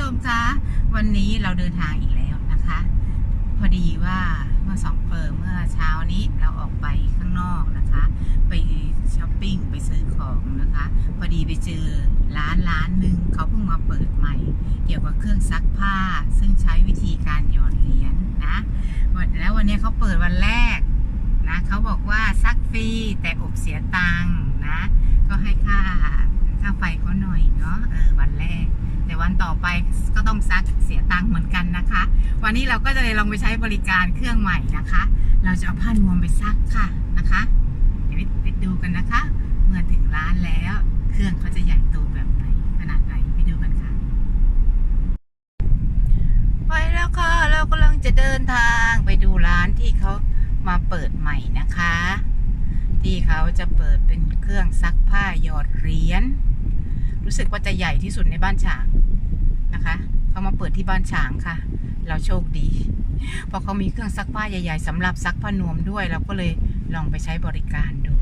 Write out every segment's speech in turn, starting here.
ชมคะวันนี้เราเดินทางอีกแล้วนะคะ พอดีว่าเมื่อสองเปิดเมื่อเช้านี้เราออกไปข้างนอกนะคะ ไปช้อปปิ้งไปซื้อของนะคะ พอดีไปเจอร้านร้านหนึ่งเขาเพิ่งมาเปิดใหม่ เกี่ยวกับเครื่องซักผ้า ซึ่งใช้วิธีการหยอดเหรียญนะแล้ววันนี้เขาเปิดวันแรกนะเขาบอกว่าซักฟรีแต่อบเสียตังค์นะ ก็ให้ค่าค่า ไฟเขาหน่อยเนาะเออวันแรก แต่วันต่อไปก็ต้องซักเสียตังค์เหมือนกันนะคะ วันนี้เราก็จะเลยลองไปใช้บริการเครื่องใหม่นะคะ เราจะเอาผ้านวมไปซักค่ะนะคะ เดี๋ยวไปดูกันนะคะ เมื่อถึงร้านแล้ว เครื่องเขาจะใหญ่โตแบบไหนขนาดไหนไปดูกันค่ะไปแล้วค่ะเรากำลังจะเดินทางไปดูร้านที่เขามาเปิดใหม่นะคะที่เขาจะเปิดเป็นเครื่องซักผ้าหยอดเหรียญ รู้สึกว่าจะใหญ่ที่สุดในบ้านฉางนะคะเขามาเปิดที่บ้านฉางค่ะ เราโชคดี เพราะเขามีเครื่องซักผ้าใหญ่ ๆสำหรับซักผ้านวมด้วย เราก็เลยลองไปใช้บริการดู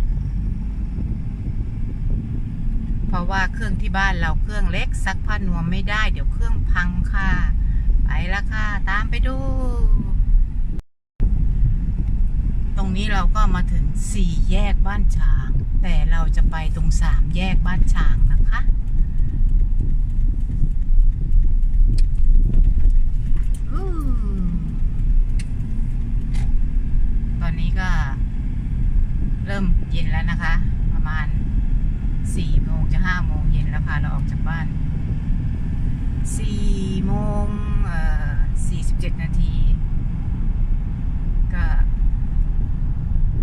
เพราะว่าเครื่องที่บ้านเราเครื่องเล็กซักผ้านวมไม่ได้ เดี๋ยวเครื่องพังค่ะ ไปละค่ะ ตามไปดู ตรงนี้เราก็มาถึงสี่แยกบ้านฉาง แต่เราจะไปตรงสามแยกบ้านฉางนะคะอู้ตอนนี้ก็ เริ่มเย็นแล้วนะคะ ประมาณสี่โมงจะห้าโมงเย็นแล้วค่ะเราออกจากบ้านสี่โมงสี่สิบเจ็ดนาที ก็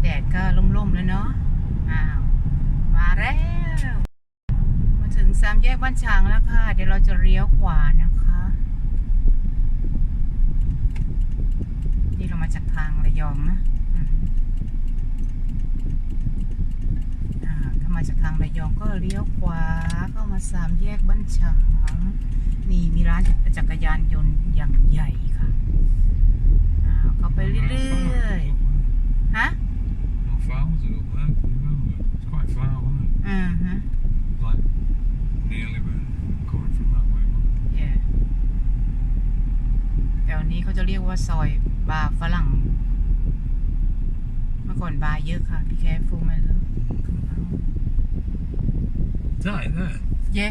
แดดก็ล่มๆแล้วเนาะอ้าวมาแล้ว มาถึงสามแยกบ้านฉางแล้วค่ะ เดี๋ยวเราจะเลี้ยวขวานะคะ นี่เรามาจากทางระยองนะอื มอ่าถ้ามาจากทางระยองก็เลี้ยวขวาเข้ามาสามแยกบ้านฉางนี่มีร้านจักรยานยนต์อย่างใหญ่ค่ะอ่าเข้าไปเรื่อยๆฮะ How far was it up there? Can you remember? It's quite far, wasn't it? อือฮะ Like nearly but coming from that way. wasn't it? เย่แต่วันนี้เขาจะเรียกว่าซอยบาร์ฝรั่ง เมื่อก่อนบาร์เยอะค่ะพี่แค ฟูไหมเลย Is that it there? เย่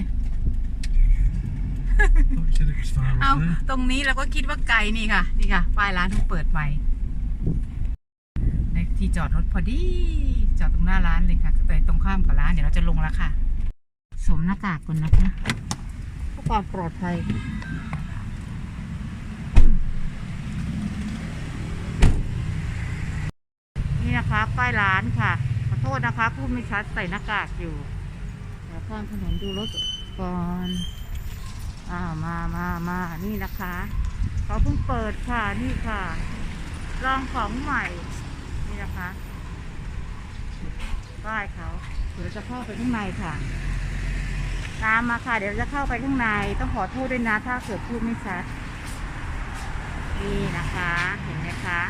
I thought you said it was far เอา up there. ตรงนี้เราก็คิดว่าไกลนี่ค่ะ นี่ค่ะ ป้ายร้านเพิ่งเปิดใหม่ในที่จอดรถพอดี จอดตรงหน้าร้านเลยค่ะแต่ตรงข้ามกับร้านเดี๋ยวเราจะลงแล้วค่ะ สวมหน้ากากก่อนนะคะเพื่อความปลอดภัย นี่นะคะป้ายร้านค่ะ ขอโทษนะคะพูดไม่ชัดใส่หน้ากากอยู่เดี๋ ยวข้ามถนนดูรถก่อนอ่ามามามานี่นะคะเขาเพิ่งเปิดค่ะนี่ค่ะ ลองของใหม่ นี่นะคะป้ายเขาเดี๋ยวเราจะเข้าไปข้างในค่ะ ตามมาค่ะ เดี๋ยวจะเข้าไปข้างใน ต้องขอโทษด้วยนะถ้าเกิดพูดไม่ชัดนี่นะคะ เห็นไหมคะ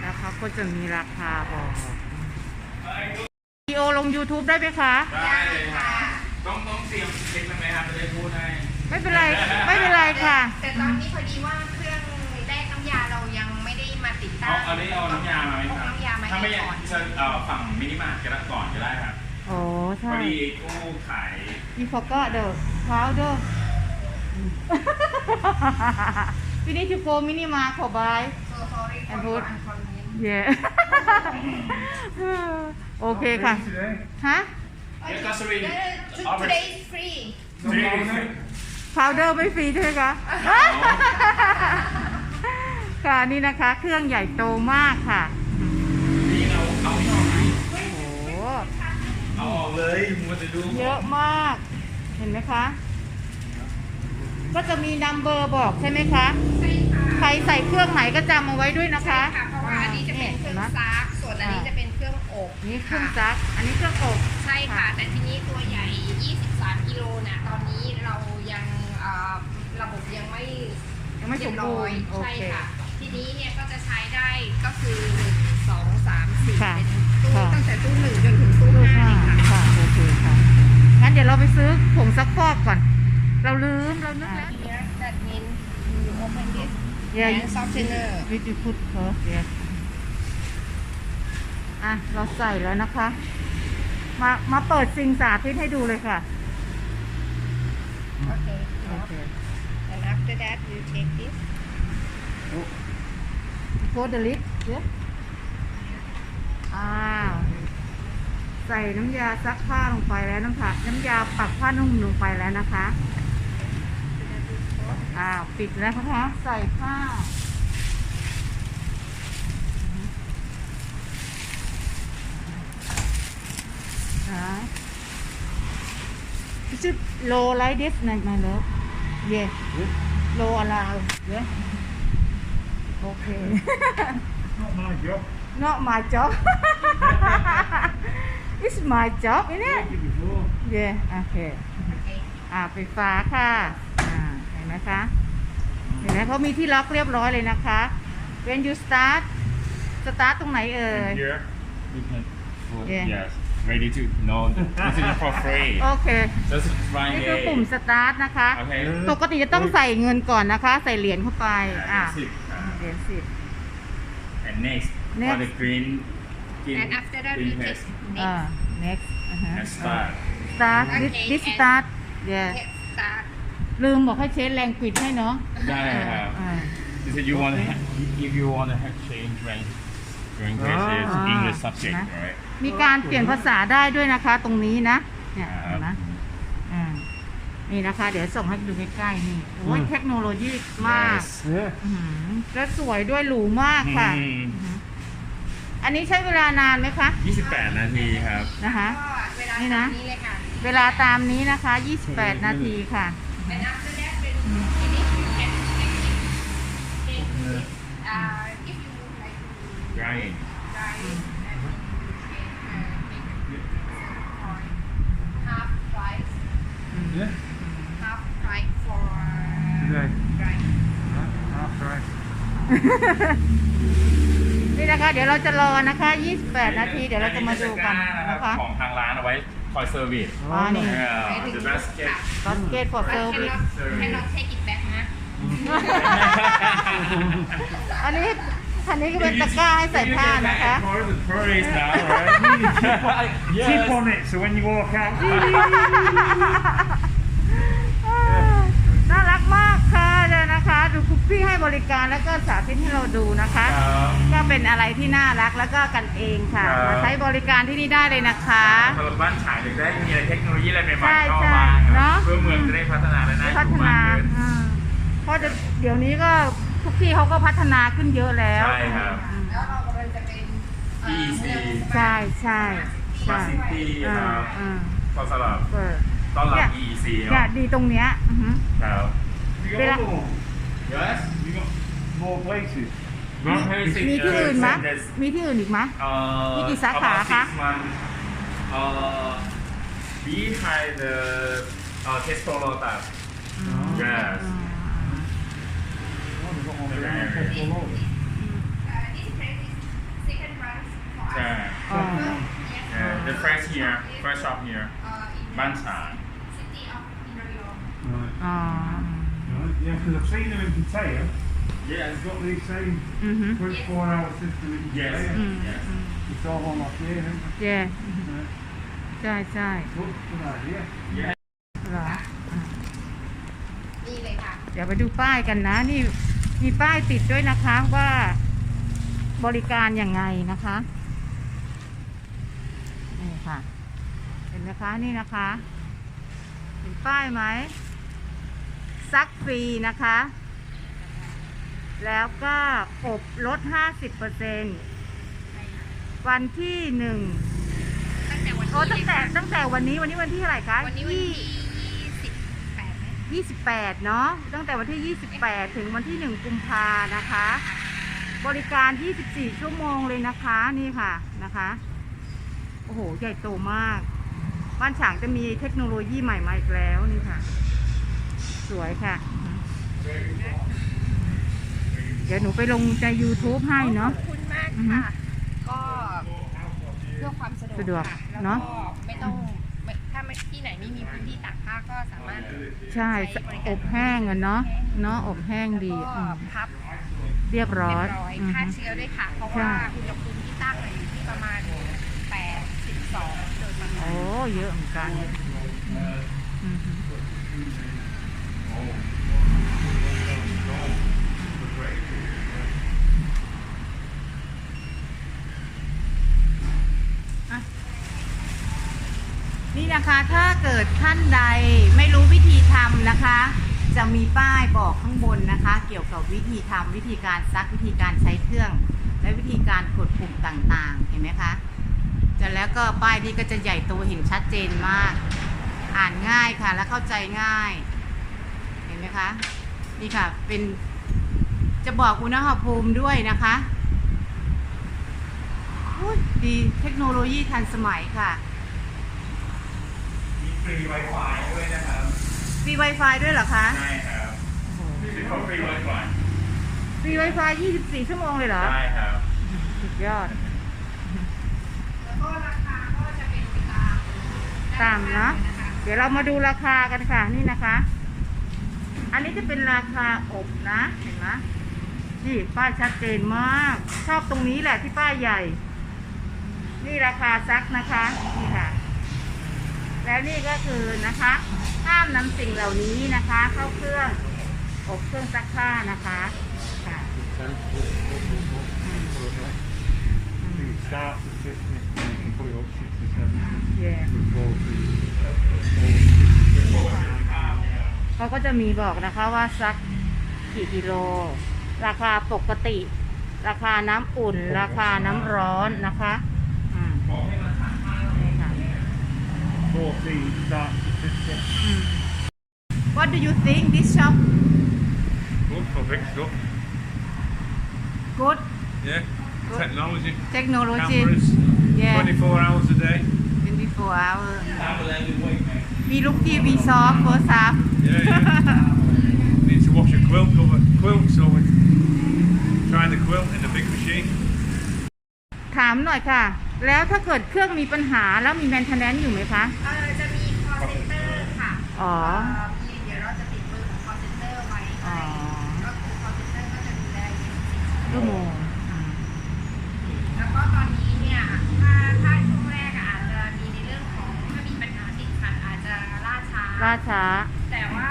แล้วเขาก็จะมีราคาบอกวิดีโอลง YouTube ได้ไหมคะ ได้ค่ะ ต้องต้องเตรียมเช็คไหมครับจะได้พูดให้ไม่เป็นไร ไม่เป็นไรค่ะ แต่ตอนนี้พอดีว่าเครื่องแรกน้ำยาเรายังไม่ได้มาติดตั้เอางเอานี้เอาน้ำยามาไหมครับเอาน้ำยามาให้ถ้าไม่อยากก่อนเชิญเอ่อฝั่งมินิมาร์ทก็ได้ก่อนก็ได้ครับโอ้พใช่ อดีกู้ขาย You forgot the powder We need to go minimart for buy So sorry for And your put- inconvenience yeah โอเคค่ะ ฮะ เดี๋ยวก็สวิง Uh, Today is free พาวเดอร์ไม่ฟรีใช่ไหมคะ ค่ะนี่นะคะ เครื่องใหญ่โตมากค่ะ นี่เอาเอาไม่ออกไหมโอ้โห เอาออกเลยมัวจะดูเยอะมาก เห็นไหมคะ ก็จะมีนัมเบอร์บอกใช่ไหมคะ ใช่ค่ะใครใส่เครื่องไหนก็จำเอาไว้ด้วยนะคะใช่ค่ะเพราะว่าอันนี้จะเป็นเครื่องห็ไหมซักส่วนอันนี้จะเป็นเครื่ องอบนี่เครื่องซัก อันนี้เครื่องอบใช่ค่ะ แต่ทีนี้ตัวใหญ่ 23 กิโลนะตอนนี้เรายังเอ่อระบบยังไม่ยังไม่สเรียมบบูร้อรยณ์โอใช่เคค่ะ ทีนี้เนี่ยก็จะใช้ได้ก็คือหนึ่งสองสามสี่ค่ะเป็นตู้ค่ะตั้งแต่ตู้หนึ่งจนถึงตู้ตู้ห้าห้าเลยค่ะค่ะโอเคค่ะงั้นเดี๋ยวเราไปซื้อผงซักฟอกก่อน เราลืมเรานึกแล้วทีเนี้ย open this Yeah, and softener we do put first yes อะ เราใส่แล้วนะคะ มามาเปิดซิงสาธิตให้ดูเลยค่ะ okay โอเค and after that you take this go the lid yes อ้าวใส่น้ำยาซักผ้าลงไปแล้วน้ำผักน้ำยาปักผ้านุ่มลงไปแล้วนะคะ อ้าว ปิดแล้วนะคะ ใส่ผ้า Right. Is it low like this, like my love? Yeah. Low allowed. Yeah. Okay. Not my job. Not my job. It's my job, isn't it? Told you before. Yeah. Okay. okay อ่าไฟฟ้าค่ะอ่าเห็นไหมคะเห็นไหมเขามีที่ล็อกเรียบร้อยเลยนะคะ When you start start ตรงไหนเอ่ย And here you can put Yeah. yes ready to no this is for free โอเค just find นี่คือ a ปุ่ม start นะคะ okay ปกติจะต้องใส่เงินก่อนนะคะ ใส่เหรียญเข้าไป อ่า that's it เหรียญสิบ and next for Next. the green green and after that green you paste take อ่า next next อ่าฮะ and start start this Okay, this and- start yeah get start ลืมบอกให้เชนแรงปิดให้เนาะได้ครับ อ่า He said you want to ha- if you want to have change range during this is Ah. English subject Nah. right มีการเปลี่ยนภาษาได้ด้วยนะคะตรงนี้นะเนี่ยคเห็รับนไหมอ่านี่นะคะ เดี๋ยวส่งให้ดูใกล้ๆนี่โอ้ยอืมเทคโนโลยีมาก Yes. Yeah. อื้อหือแล้วสวยด้วยหรูมากค่ะอืม อื้อหืออันนี้ใช้เวลานานไหมคะ 28 นาทีครับ นะคะก็เวลานี่นะ นี้เลยค่ะเวลาตามนี้นะคะ 28 นาทีค่ะ and after that when you finish you can take it take this uh if you would like to drying dry it and you can uh, take for half price Yeah. half price for Today. dry Half right. นี่นะคะ เดี๋ยวเราจะรอนะคะ 28 นาที เดี๋ยวเราจะมาดูกันนะคะ ของทางร้านเอาไว้คอยเซอร์วิสอ๋อนี่ the basket ก็สเกต for but service cannot cannot take it back นะ อันนี้ คันนี้ก็เป็นตะกร้าให้ใส่ผ้านะคะ Part of the tourist now, right? Chip on it, so when you walk out. น่ารักมากค่ะเลยนะคะ ดูคุกปี้ให้บริการแล้วก็สาธิตให้เราดูนะคะ ครับก็เป็นอะไรที่น่ารักแล้วก็กันเองค่ะ ครับ มาใช้บริการที่นี่ได้เลยนะคะ สำหรับบ้านฉางถึงได้มีอะไรเทคโนโลยีอะไรใหม่ใช่ๆเข้าใช่มาคเนรัอะบเพื่อเมืองจะได้พัฒนาและน่าอพัฒยู่มานากขึ้น อ่าเพราะเดี๋ยวนี้ก็ ทุกที่เขาก็พัฒนาขึ้นเยอะแล้วใช่ครับอืมแล้วเรากำลังจะเป็นเอ่อ EEC เมืองใช่ใช่มาใช่ซิตี้คอ่ารับอ่าก็สำหรับเปิดต้อนรับเนี่ย EEC เนี่ยเนาะดีตรงเนี้ยอือหือครับ You got Did I- other one? Yes You got more places? น้องเฮ้ยสิมีที่อื่นไหมเอ่อมีที่อื่นอีกไหมเอ่อมีกี่สาขา about คะ six months. เอ่อ behind the เอ่อ Tesco Lotus yes Mm. Oh, they've got one behind Tesco Road. Uh, this place is second ง city of Incheon. Right. อ๋อ Right. Yeah, because I've seen them in Pattaya. yes It's got the same อือหือ 24 hour system in yes Pattaya. อืม yes อืม It's all on like here, isn't it? เย่ Right. ใช่ใช่ Good, good idea. yes เหรออ่ะ นี่เลยค่ะ เดี๋ยวไปดูป้ายกันนะ นี่ มีป้ายติดด้วยนะคะว่าบริการยังไงนะคะนี่ค่ะ เห็นไหมคะนี่นะคะ เห็นป้ายไหมซักฟรีนะคะ แล้วก็อบลด 50%วันที่หนึ่งตั้งแต่วันโอ้นี้ตั้งแต่ตั้งแต่วันนี้วันนี้วันที่เท่าไหร่คะวันนี้วันยี่ที่สิบแปดไหม 28 เนาะตั้งแต่วันที่ 28 ถึงวันที่ 1 กุมภานะคะ บริการ 24 ชั่วโมงเลยนะคะนี่ค่ะนะคะ โอ้โห ใหญ่โตมาก บ้านฉางจะมีเทคโนโลยีใหม่มาอีกแล้วนี่ค่ะ สวยค่ะ เดี๋ยวหนูไปลงใน YouTube ให้เนาะขอบคุณมากอือฮึค่ะ ก็เพื่อความสะดวกสะดวกค่ะแล้วเนอะก็ไม่ต้องไม่ถ้าไม่ ที่ไหนไม่มีพื้นที่ตากผ้าก็สามารถใช่ใช้บริการอบแห้งอะเนาะแห้งเนาะอบแห้งดีแล้วก็อืมพับเรียบร้เรีอยยบร้อยอืมฆ่าเชื้อด้วยค่ะ เพราะใช่ว่าอุณหภูมิที่ตั้งอะอยู่ที่ประมาณ82โดยประมาโอ้ณเยอะเหมือนกันอืมอะ นี่นะคะถ้าเกิดท่านใดไม่รู้วิธีทำนะคะ จะมีป้ายบอกข้างบนนะคะ เกี่ยวกับวิธีทำวิธีการซักวิธีการใช้เครื่อง และวิธีการกดปุ่มต่างๆ เห็นไหมคะจะแล้วก็ป้ายนี้ก็จะใหญ่โตเห็นชัดเจนมาก อ่านง่ายค่ะและเข้าใจง่าย เห็นไหมคะนี่ค่ะเป็นจะบอกอุณหภูมิด้วยนะคะดีเทคโนโลยีทันสมัยค่ะ รี Wi-Fi ด้วยนะครับฟรี Wi-Fi ด้วยเหรอคะใช่ครับคือเขาฟรี Wi-Fi ฟรี Wi-Fi 24 ชั่วโมงเลยเหรอ ใช่ครับสุดยอด แล้วก็ราคาก็จะเป็นไปตามตามนะด้ข้างหงเดี๋ยวเรามาดูราคากันค่ะนี่นะคะ อันนี้จะเป็นราคาอบนะเห็นไหมนี่ป้ายชัดเจนมาก ชอบตรงนี้แหละที่ป้ายใหญ่ นี่ราคาซักนะคะนี่ค่ะ แล้วนี่ก็คือนะคะห้ามนำสิ่งเหล่านี้นะคะ เข้าเครื่องอบเครื่องซักผ้านะคะค่ะเขาก็จะมีบอกนะคะว่าซักกี่กิโล ราคาปกติ ราคาน้ำอุ่น ราคาน้ำร้อนนะคะอืมนี่ค่ะ 14 starts at 50. อืม What do you think this shop Good for big stuff. good Yeah. Good. Technology. technology Cameras. yeah 24 hours a day. 24 hour มีลูกทีวีซอฟ first half Yeah, yeah. Need to wash a quilt cover. Quilt, so we try the quilt in the big machine. ถามหน่อยค่ะ แล้วถ้าเกิดเครื่องมีปัญหาแล้วมี maintenance อยู่ไหมคะ เออจะมี call center ค่ะอ๋อ เมีเดี๋ยวเราจะติดเบอร์ของ call center ไว้อ๋อให้ก็คือ call center ก็จะดูแล24ชั่วโมงแล้วก็ตอนนี้เนี่ยถ้าถ้าช่วงแรกอะอาจจะมีในเรื่องของถ้ามีปัญหาติดขัดอาจจะล่าช้า ล่าช้า แต่ว่า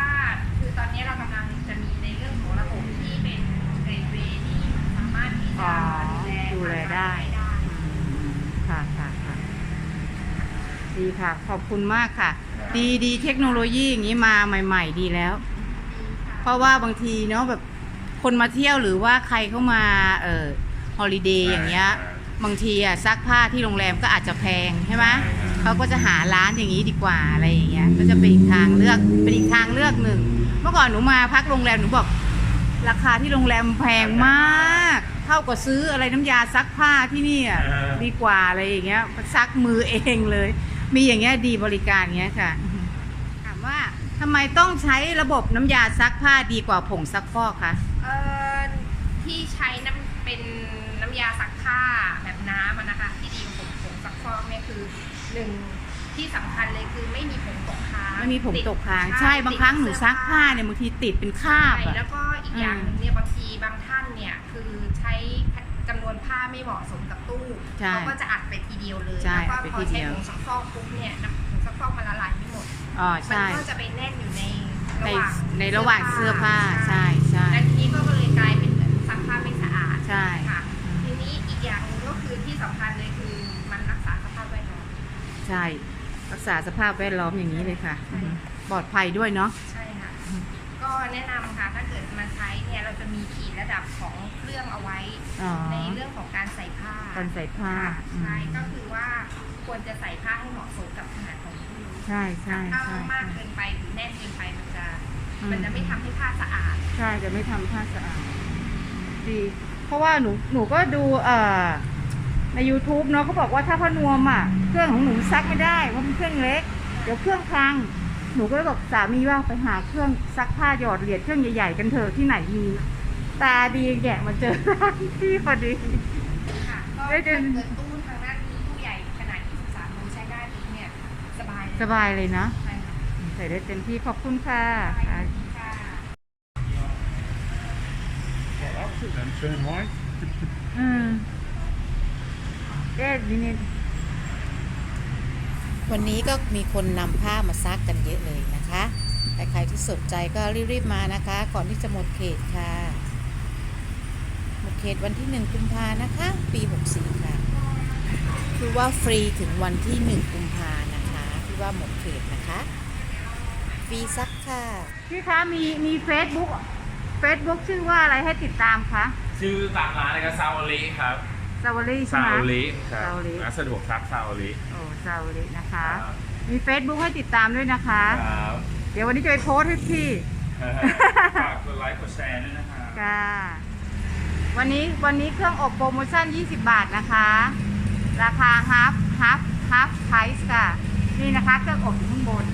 คือตอนนี้เรากำลังจะมีในเรื่องของระบบที่เป็นเกรดเวที่สามารถที่อ๋จะอดูแลดูแลได้ได้ ค่ะค่ะค่ะ ดีค่ะ ขอบคุณมากค่ะ ดีดีเทคโนโลยีอย่างนี้มาใหม่ ๆ ดีแล้ว เพราะว่าบางทีเนาะแบบคนมาเที่ยวหรือว่าใครเข้ามาเอ่อฮอลิเดย์อย่างเงี้ย บางทีอะซักผ้าที่โรงแรมก็อาจจะแพงใช่ไหมเขาก็จะหาร้านอย่างนี้ดีกว่าอะไรอย่างเงี้ย ก็จะเป็นอีกทางเลือกเป็นอีกทางเลือกหนึ่ง เมื่อก่อนหนูมาพักโรงแรมหนูบอก ราคาที่โรงแรมแพงมาก เท่ากับซื้ออะไรน้ำยาซักผ้าที่นี่อะเออดีกว่าอะไรอย่างเงี้ยซักมือเองเลย มีอย่างเงี้ยดีบริการเงี้ยค่ะ ถามว่าทำไมต้องใช้ระบบน้ำยาซักผ้าดีกว่าผงซักฟอกคะเอ่อที่ใช้น้ำเป็นน้ำยาซักผ้าแบบน้ำอะนะคะที่ดีกว่าผงผงซักฟอกเนี่ยคือหนึ่งที่สำคัญเลยคือไม่มีผงตกค้างไม่มีผงตกค้างติดใช่บางครั้งหนูติดซักผ้าเนี่ยบางทีติดเป็นคราบใช่อะ แล้วก็อีกอย่างหนึ่งเนี่ยบางทีบางท่านเนี่ยคือใช้ จำนวนผ้าไม่เหมาะสมกับตู้ใช่เขาก็จะอัดไปทีเดียวเลยใช่แล้วก็อัดไปพอทีเดีใช้ยว ผงซักฟอกปุ๊บเนี่ยน้ำผงซักฟอกมันละลายไม่หมด อ๋อมัใช่ ก็จะไปแน่นอยู่ในในระหว่างในระหว่างเสื้อผ้าใช่ใช่ และทีนี้ก็เลยกลายเป็นเหมือนซักผ้าไม่สะอาดใช่ ค่ะทีนี้อีกอย่างหนึงก็คือที่สำคัญเลยคือมันรักษาสภาพแวดล้อม ใช่ รักษาสภาพแวดล้อมอย่างนี้เลยค่ะใช่ปลอดภัยด้วยเนาะใช่ค่ะ ก็แนะนำค่ะถ้าเกิดมาใช้เนี่ยเราจะมีขีดระดับของเครื่องเอาไว้ อ๋อในเรื่องของการใส่ผ้าการใส่ผ้าค่ะอืมใช่ก็คือว่าควรจะใส่ผ้าให้เหมาะสมกับขนาดของผู้ใช่ใช่ถ้าใช่มากเกินไปหรือแน่นเกินไปมันจะอืมมันจะไม่ทำให้ผ้าสะอาด ใช่จะไม่ทำผ้าสะอาดดี เพราะว่าหนูหนูก็ดูเอ่อใน YouTube เนาะเขาบอกว่าถ้าผ้านวมอะ เครื่องของหนูซักไม่ได้เพราะมันเครื่องเล็ก เดี๋ยวเครื่องพัง หนูก็เลยบอกสามีว่าไปหาเครื่องซักผ้าหยอดเหรียญเครื่องใหญ่ๆกันเถอะที่ไหนมี ตาดีแกะมาเจอร้านที่พอดี ค่ะก็ได้ถ้าเดิเกินดตู้ทางด้านนี้ตู้ใหญ่ขนาด 23นิ้วใช้ได้ปุ๊บเนี่ยสบายเลยสบายเลยนะใช่ค่ะใส่ได้เต็มที่ขอบคุณค่ะใช่ค่ะ Then turn right. อืมเอ๊ะนี่ วันนี้ก็มีคนนำผ้ามาซักกันเยอะเลยนะคะใครๆที่สนใจก็รีบๆมานะคะ ก่อนที่จะหมดเขตค่ะ หมดเขตวันที่1กุมภานะคะ ปี 64 ค่ะ คือว่าฟรีถึงวันที่1กุมภานะคะที่ว่าหมดเขตนะคะฟรีซักค่ะพี่คะมีมีเฟซบุ๊กเฟซบุ๊กชื่อว่าอะไรให้ติดตามคะชื่อตามร้านนะครับซาวลิครับ ซาวรี่ใช่ซาไหม วลิครับซาวลิ ร้านสะดวกซักซาวลิโอ้ซาวรี่นะคะครับมี Facebook ให้ติดตามด้วยนะคะ ครับเดี๋ยววันนี้จะไปโพสต์ให้พี่ ฝากกดไลค์กดแชร์ด้วยนะครับค่ะวันนี้วันนี้เครื่องอบโปรโมชั่น 20 บาทนะคะ ราคา half half half price ค่ะ นี่นะคะเครื่องอบอยู่ข้างบน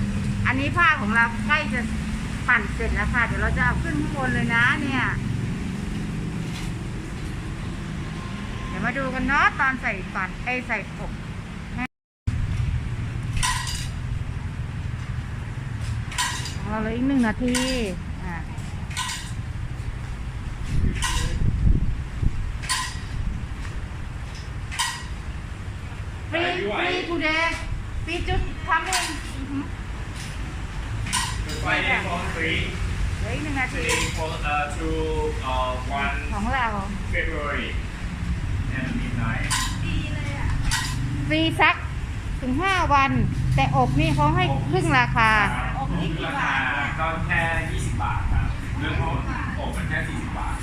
อันนี้ผ้าของเราใกล้จะปั่นเสร็จแล้วค่ะ เดี๋ยวเราจะเอาขึ้นข้างบนเลยนะเนี่ย เดี๋ยว มาดูกันเนาะตอนใส่ปั่นไอยใส่อบของเราเหลยอีกหนึ่งนาทีอะฟรีฟรีทูเดย์ฟรีจุดทำเองไฟเดย์ for free เหลืออีกหนึ่งนาที today for uh to uh one ของเรา February and midnight ฟรีซักถึง5วัน แต่อบนี่เขาให้ครึ่งราคา อบนี่ราคาก็แค่20บาทครับเรื่องของอบมันแค่40บาท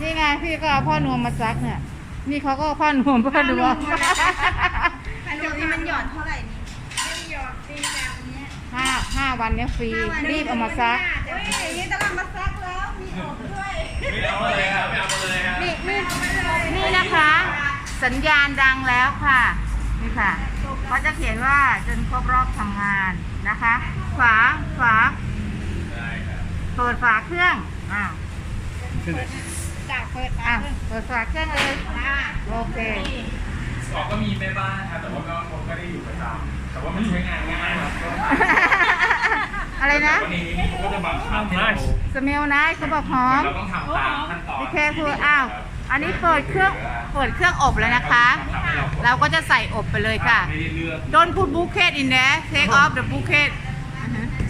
นี่ไงพี่ก็เอาพ่อนวมมาซักเนี่ย นี่เขาก็เอาพ่อนวมพ่อนวมอันนี้มันหยอดเท่าไหร่นี่ไม่ได้หยอดฟรีแบบเนี้ยห้าห้าวันเนี้ยฟรีรีบเอามาซัก เฮ้ยอย่างนี้ต้องเอามาซักแล้ว มีอบด้วย ไม่เอามาเลยครับไม่เอามาเลยครับนี่นี่นี่นะคะ สัญญาณดังแล้วค่ะ นี่ค่ะเขาจะเขียนว่าจนครบรอบทำงานนะคะ ฝาฝาได้ครับเปิดฝาเครื่องอ้าว Finish. จากเปิดอะเปิดฝาเครื่องเลยโอเคออกก็มีแม่บ้านครับแต่ว่าก็เขาก็ได้อยู่ประจำแต่ว่ามันใช้งานง่ายครับก็ อะไรนะวันนี้เขาก็จะบังคับให้เราสเมลนะเขาบอกหอมเราต้องทำตามขั้นตอนพี่แค่พูดอ้าวอันนี้เปิดเครื่องเปิดเครื่องอบแล้วนะคะ เราก็จะใส่อบไปเลยค่ะไม่ได้เลือก Don't put bucket in there take off the bucket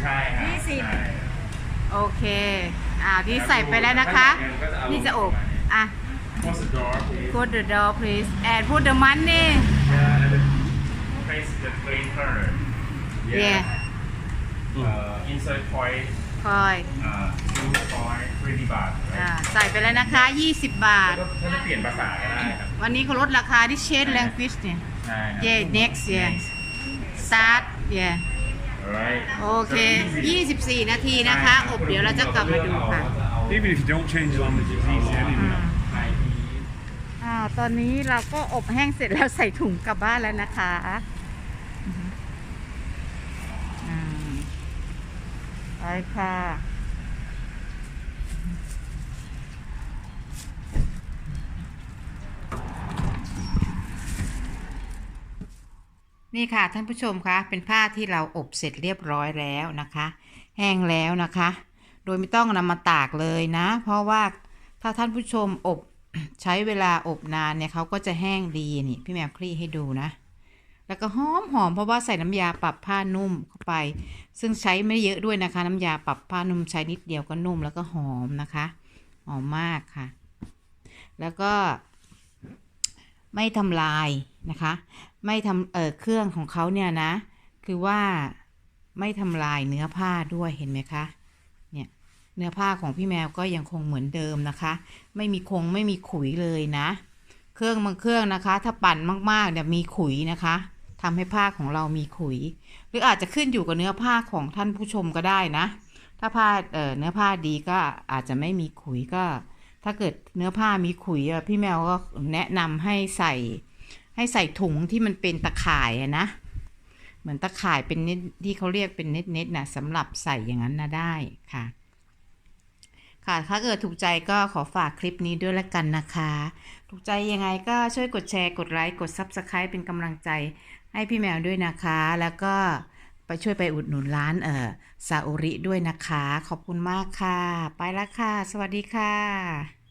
ใช่ครับยี่สิบใช่โอเคอ่านี่ใส่ไปแล้วนะคะ นี่จะอบอะ Close the door please put the door please and put the money Yeah, insert point คอย uh, two point twenty บาทอ่าใส่ไปแล้วนะคะ 20 บาท แล้วก็ถ้าจะเปลี่ยนภาษาก็ได้ครับ วันนี้เขาลดราคาที่ Shade Language เนี่ย ใช่ครับ Yeah next yeah start yeah Alright โอเค 24 นาทีนะคะ อบเดี๋ยวเราจะกลับมาดูค่ะ Even if you don't change the language, it's easy anyway. อ้าวตอนนี้เราก็อบแห้งเสร็จแล้วใส่ถุงกลับบ้านแล้วนะคะอืม ไปค่ะ นี่ค่ะท่านผู้ชมคะเป็นผ้าที่เราอบเสร็จเรียบร้อยแล้วนะคะ แห้งแล้วนะคะ โดยไม่ต้องนำมาตากเลยนะ เพราะว่าถ้าท่านผู้ชมอบใช้เวลาอบนานเนี่ยเขาก็จะแห้งดีนี่พี่แมวคลี่ให้ดูนะ แล้วก็หอมหอมเพราะว่าใส่น้ำยาปรับผ้านุ่มเข้าไป ซึ่งใช้ไม่เยอะด้วยนะคะ น้ำยาปรับผ้านุ่มใช้นิดเดียวก็นุ่มแล้วก็หอมนะคะ หอมมากค่ะ แล้วก็ไม่ทำลายนะคะ ไม่ทำเออเครื่องของเขาเนี่ยนะ คือว่าไม่ทำลายเนื้อผ้าด้วยเห็นไหมคะเนี่ยเนื้อผ้าของพี่แมวก็ยังคงเหมือนเดิมนะคะ ไม่มีคงไม่มีขุยเลยนะ เครื่องบางเครื่องนะคะ ถ้าปั่นมากๆเนี่ยมีขุยนะคะ ทำให้ผ้าของเรามีขุย หรืออาจจะขึ้นอยู่กับเนื้อผ้าของท่านผู้ชมก็ได้นะ ถ้าผ้าเเนื้อผ้าดีก็อาจจะไม่มีขุยก็ ถ้าเกิดเนื้อผ้ามีขุยพี่แมวก็แนะนำให้ใส่ ให้ใส่ถุงที่มันเป็นตะข่ายนะเหมือนตะข่ายเป็นเน็ตที่เขาเรียกเป็นเน็ตเน็ตนะสำหรับใส่อย่างนั้นนะได้ค่ะ ค่ะถ้าเกิดถูกใจก็ขอฝากคลิปนี้ด้วยละกันนะคะ ถูกใจยังไงก็ช่วยกดแชร์กดไลค์กด Subscribe เป็นกำลังใจ ให้พี่แมวด้วยนะคะ แล้วก็ไปช่วยไปอุดหนุนร้านเออซาอุริด้วยนะคะ ขอบคุณมากค่ะ ไปละค่ะ สวัสดีค่ะ